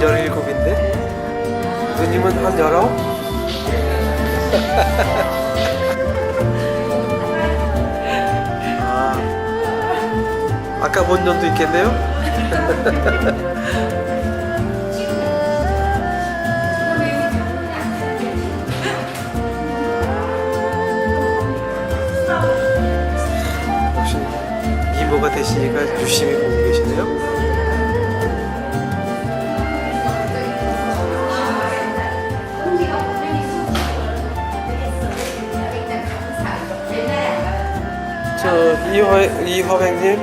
저는 17인데 누님은 한 19? 아, 아까 본 년도 있겠네요? 역시 미모가 되시니까 유심히 보고 계시네요. 이화 이화백님,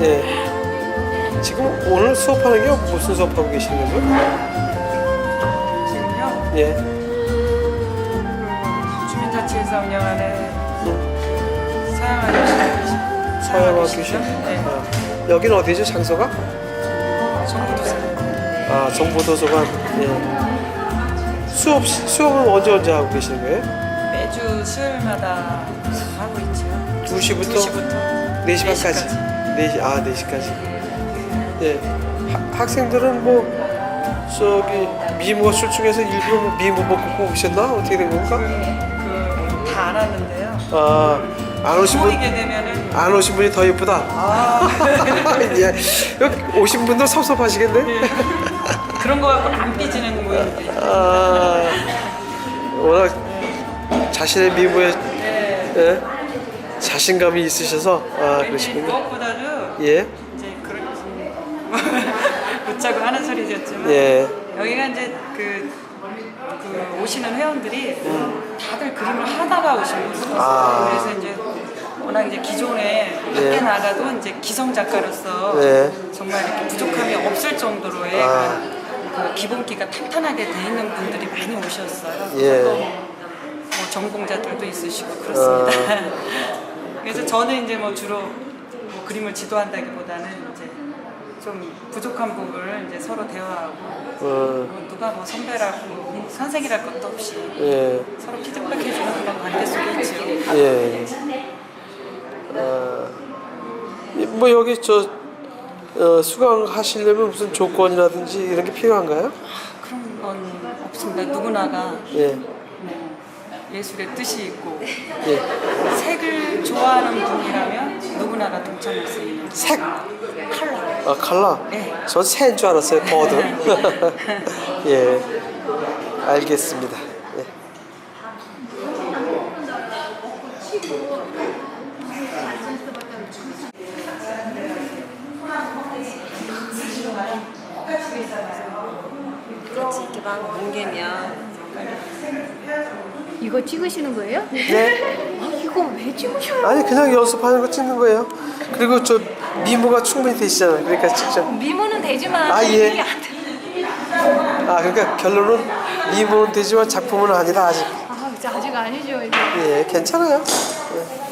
네. 지금 오늘 수업하는 게 무슨 수업하고 계시는 거죠? 지금요 예. 그 주민자치에서 운영하는 서양화 서양화 교실. 네 아, 여기는 어디죠? 장소가? 정부도서 아, 정보도서관. 예. 수업 시- 수업은 언제 언제 하고 계시는 거예요? 매주 수요일마다 하고 있죠 2시부터 2시부터 4시 반까지. 4시 아, 4시까지. 예. 하- 학생들은 뭐 저기 미모가 출중해서 일부러 뭐 미모 먹고 꼭 오셨나? 어떻게 된 건가? 그 다 알았는데요 아, 안 오신 분, 되면은 안 오신 분이 더 예쁘다. 아 예. 여기 오신 분들 섭섭하시겠네? 그런 거 갖고 안 삐지는 모임인데 아, 워낙 자신의 미모에 네. 예? 자신감이 있으셔서 아 근데 그러시군요. 무엇보다도 예, 이제 그런 웃자고 하는 소리였지만 예, 여기가 이제 그, 그 오시는 회원들이 다들 그림을 하다가 오시는 거예요. 아. 그래서 이제 워낙 이제 기존에 예. 밖에 나가도 이제 기성 작가로서 네. 정말 이렇게 부족함이 없을 정도로의 아. 그 기본기가 탄탄하게 돼 있는 분들이 많이 오셨어요. 예. 전공자들도 있으시고 그렇습니다. 아. 그래서 저는 이제 뭐 주로 뭐 그림을 지도한다기보다는 이제 좀 부족한 부분을 이제 서로 대화하고 어, 뭐 누가 뭐 선배라고 선생이랄 것도 없이 예, 서로 피드백해주는 그런 관계 속에 있죠. 예. 아, 이- 뭐 여기 저 어, 수강하시려면 무슨 조건이라든지 이런 게 필요한가요? 그런 건 없습니다. 누구나가 예, 뭐 예술의 뜻이 있고 예. 색을 좋아하는 분이라면 누구나가 동참할 수 있는 색, 컬러. 아 칼라. 네. 전 새인 줄 알았어요. 버드. 예, 알겠습니다. 예. 그렇지 이렇게 막 뭉개면 이거 찍으시는 거예요? 네. 아, 이거 왜 찍으셔요? 아니 그냥 연습하는 거 찍는 거예요. 그리고 저 미모가 충분히 되시잖아요. 그러니까 직접. 미모는 되지만 아, 예. 이게 안 돼. 아 그러니까 결론은 미모는 되지만 작품은 아니다 아직. 아, 진짜 아직 아니죠 이거. 예, 괜찮아요. 예.